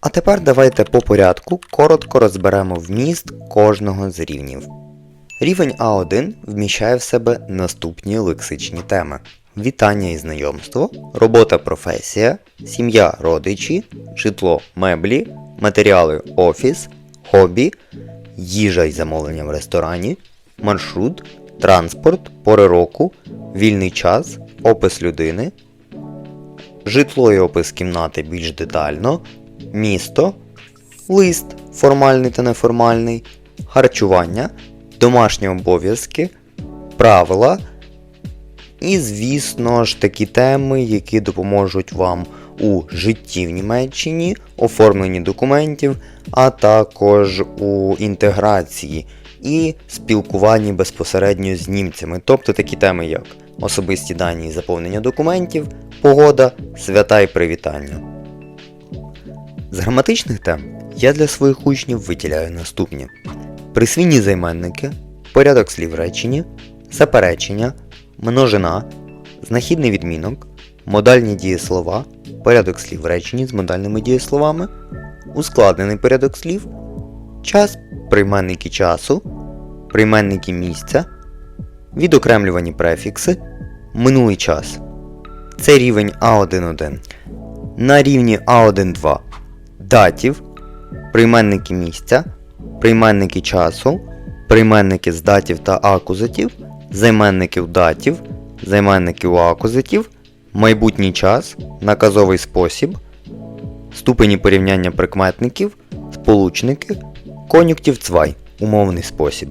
А тепер давайте по порядку коротко розберемо вміст кожного з рівнів. Рівень А1 вміщає в себе наступні лексичні теми: вітання і знайомство, робота професія, сім'я родичі, житло меблі, матеріали офіс, хобі, їжа і замовлення в ресторані, маршрут, транспорт, пори року, вільний час, опис людини, житло і опис кімнати більш детально, місто, лист формальний та неформальний, харчування, домашні обов'язки, правила. І, звісно ж, такі теми, які допоможуть вам у житті в Німеччині, оформленні документів, а також у інтеграції і спілкуванні безпосередньо з німцями, тобто такі теми, як особисті дані і заповнення документів, погода, свята і привітання. З граматичних тем я для своїх учнів виділяю наступні: присвійні займенники, порядок слів в реченні, заперечення, множина, знахідний відмінок, модальні дієслова, порядок слів в реченні з модальними дієсловами, ускладнений порядок слів, час, прийменники часу, прийменники місця, відокремлювані префікси, минулий час. Це рівень А1.1. На рівні А1.2 датів, прийменники місця, прийменники часу, прийменники з датів та акузатів, займенників датів, займенників акузатів, майбутній час, наказовий спосіб, ступені порівняння прикметників, сполучники, конюктів цвай, умовний спосіб.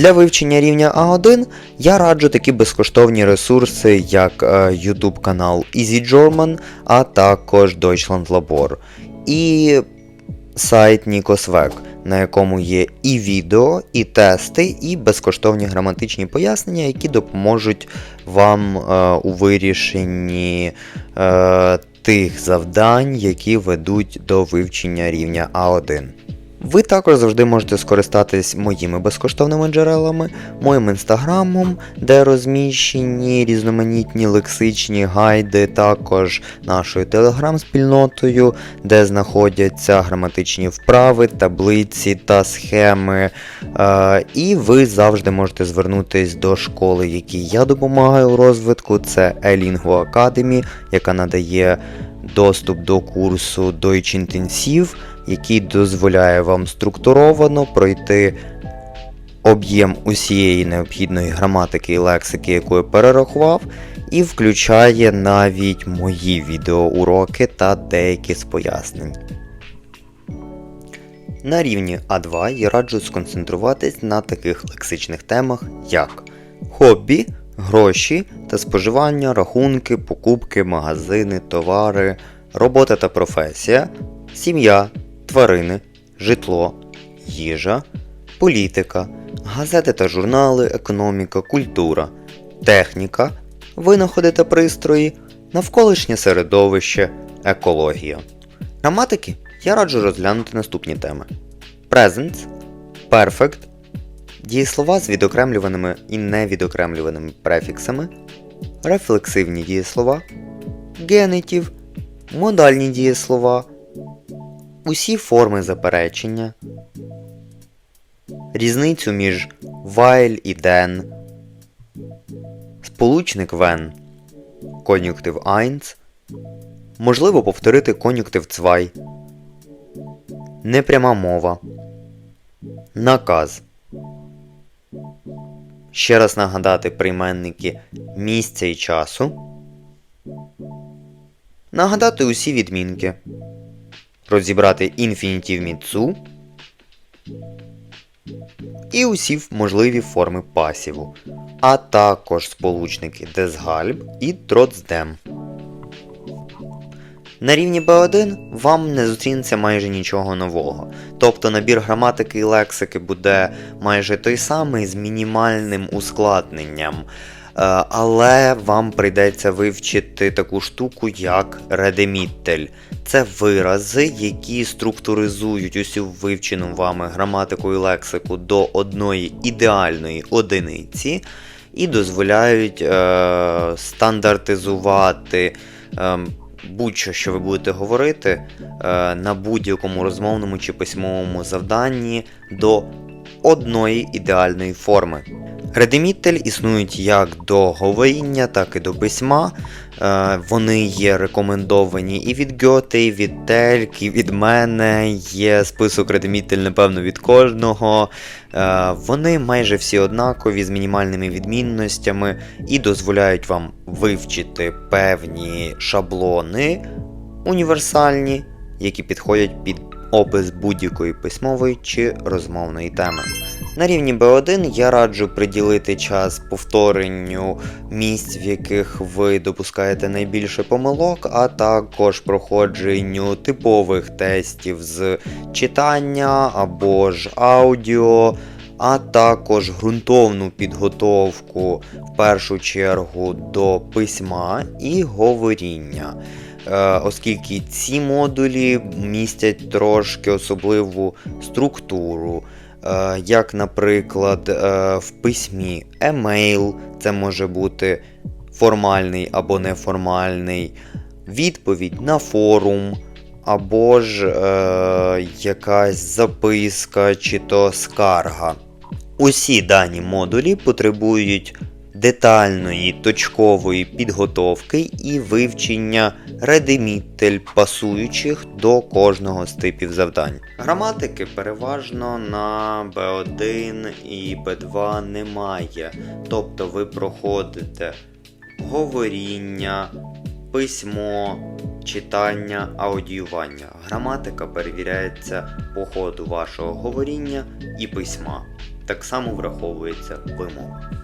Для вивчення рівня А1 я раджу такі безкоштовні ресурси, як е, YouTube канал Easy German, а також Deutschland Labor і сайт Nikosvek, на якому є і відео, і тести, і безкоштовні граматичні пояснення, які допоможуть вам е, у вирішенні е, тих завдань, які ведуть до вивчення рівня А1. Ви також завжди можете скористатись моїми безкоштовними джерелами, моїм інстаграмом, де розміщені різноманітні лексичні гайди, також нашою телеграм-спільнотою, де знаходяться граматичні вправи, таблиці та схеми. Е, і ви завжди можете звернутись до школи, якій я допомагаю у розвитку. Це Elingo Academy, яка надає доступ до курсу Deutsch Intensiv, який дозволяє вам структуровано пройти об'єм усієї необхідної граматики і лексики, яку я перерахував, і включає навіть мої відеоуроки та деякі з пояснень. На рівні А2 я раджу сконцентруватись на таких лексичних темах, як хобі, гроші та споживання, рахунки, покупки, магазини, товари, робота та професія, сім'я, тварини, житло, їжа, політика, газети та журнали, економіка, культура, техніка, винаходи та пристрої, навколишнє середовище, екологія. Граматики я раджу розглянути наступні теми: Present, Perfect, дієслова з відокремлюваними і невідокремлюваними префіксами, рефлексивні дієслова, генетів, модальні дієслова, усі форми заперечення, різницю між while і then, сполучник when, кон'юктив eins, можливо повторити кон'юктив цвай, непряма мова, наказ. Ще раз нагадати прийменники місця і часу. Нагадати усі відмінки. Розібрати інфінітив міцу. І усі можливі форми пасіву, а також сполучники deshalb і trotzdem. На рівні B1 вам не зустрінеться майже нічого нового. Тобто набір граматики і лексики буде майже той самий з мінімальним ускладненням. Е, Але вам прийдеться вивчити таку штуку, як редеміттель. Це вирази, які структуризують усю вивчену вами граматику і лексику до одної ідеальної одиниці і дозволяють е, стандартизувати. ем, будь-що, що ви будете говорити е, на будь-якому розмовному чи письмовому завданні до одної ідеальної форми. Редемітель існують як до говоріння, так і до письма. Е, Вони є рекомендовані і від Гьоте, і від Тельк, і від мене. Є список редемітель, напевно, від кожного. Е, Вони майже всі однакові з мінімальними відмінностями і дозволяють вам вивчити певні шаблони універсальні, які підходять під опис будь-якої письмової чи розмовної теми. На рівні B1 я раджу приділити час повторенню місць, в яких ви допускаєте найбільше помилок, а також проходженню типових тестів з читання або ж аудіо, а також ґрунтовну підготовку в першу чергу до письма і говоріння. Е, Оскільки ці модулі містять трошки особливу структуру, Е, як, наприклад, е, в письмі емейл, це може бути формальний або неформальний, відповідь на форум, або ж е, якась записка чи то скарга. Усі дані модулі потребують детальної точкової підготовки і вивчення редемітель пасуючих до кожного з типів завдань. Граматики переважно на B1 і B2 немає, тобто ви проходите говоріння, письмо, читання, аудіювання. Граматика перевіряється по ходу вашого говоріння і письма. Так само враховується вимога.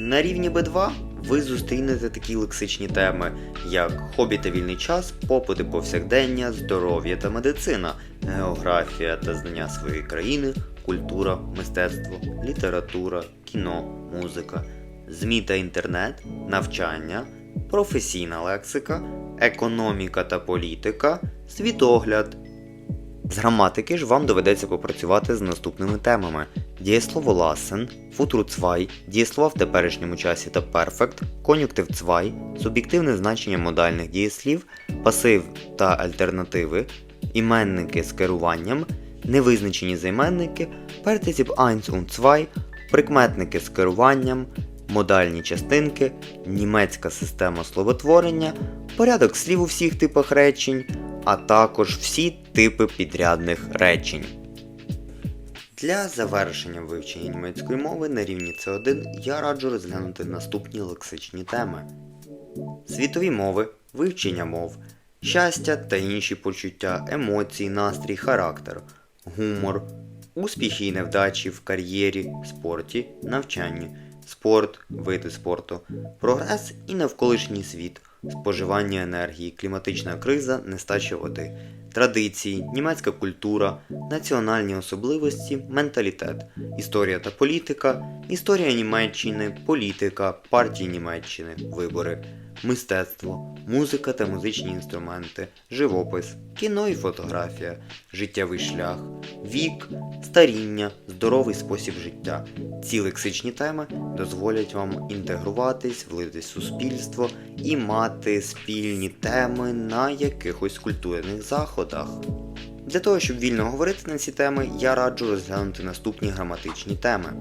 На рівні B2 ви зустрінете такі лексичні теми, як хобі та вільний час, попити повсякдення, здоров'я та медицина, географія та знання своєї країни, культура, мистецтво, література, кіно, музика, ЗМІ та інтернет, навчання, професійна лексика, економіка та політика, світогляд. З граматики ж вам доведеться попрацювати з наступними темами: дієслово ласен, футруцвай, дієслова в теперішньому часі та перфект, конюктив цвай, суб'єктивне значення модальних дієслів, пасив та альтернативи, іменники з керуванням, невизначені займенники, партизіп und zwei, прикметники з керуванням, модальні частинки, німецька система словотворення, порядок слів у всіх типах речень, а також всі типи підрядних речень. Для завершення вивчення німецької мови на рівні С1 я раджу розглянути наступні лексичні теми: світові мови, вивчення мов, щастя та інші почуття, емоції, настрій, характер, гумор, успіхи і невдачі в кар'єрі, спорті, навчанні, спорт, види спорту, прогрес і навколишній світ, споживання енергії, кліматична криза, нестача води, традиції, німецька культура, національні особливості, менталітет, історія та політика, історія Німеччини, політика, партії Німеччини, вибори, мистецтво, музика та музичні інструменти, живопис, кіно і фотографія, життєвий шлях, вік, старіння, здоровий спосіб життя. Ці лексичні теми дозволять вам інтегруватись, влитись в суспільство і мати спільні теми на якихось культурних заходах. Для того, щоб вільно говорити на ці теми, я раджу розглянути наступні граматичні теми: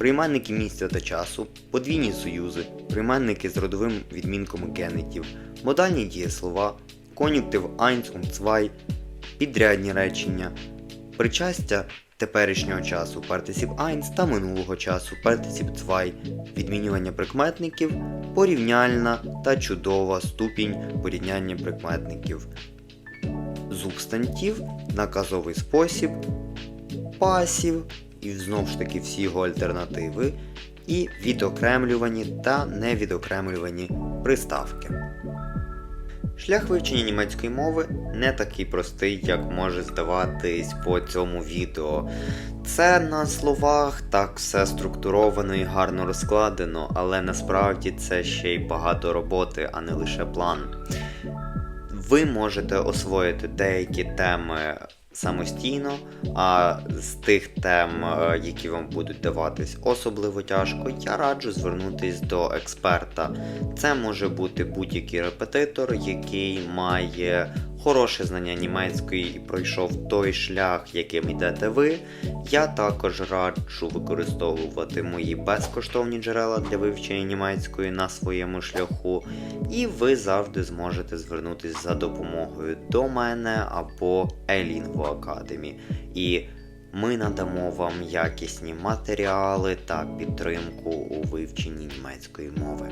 прийменники місця та часу, подвійні союзи, прийменники з родовим відмінком генетів, модальні дієслова, конюктив eins und zwei, підрядні речення, причастя теперішнього часу партисіп eins та минулого часу партисіп zwei, відмінювання прикметників, порівняльна та чудова ступінь порівняння прикметників. Субстантів, наказовий спосіб, пасів, і знову ж таки всі його альтернативи, і відокремлювані та невідокремлювані приставки. Шлях вивчення німецької мови не такий простий, як може здаватись по цьому відео. Це на словах так все структуровано і гарно розкладено, але насправді це ще й багато роботи, а не лише план. Ви можете освоїти деякі теми самостійно, а з тих тем, е, які вам будуть даватись особливо тяжко, я раджу звернутись до експерта. Це може бути будь-який репетитор, який має хороше знання німецької і пройшов той шлях, яким йдете ви. Я також раджу використовувати мої безкоштовні джерела для вивчення німецької на своєму шляху, і ви завжди зможете звернутися за допомогою до мене або Елінгу Academy. І ми надамо вам якісні матеріали та підтримку у вивченні німецької мови.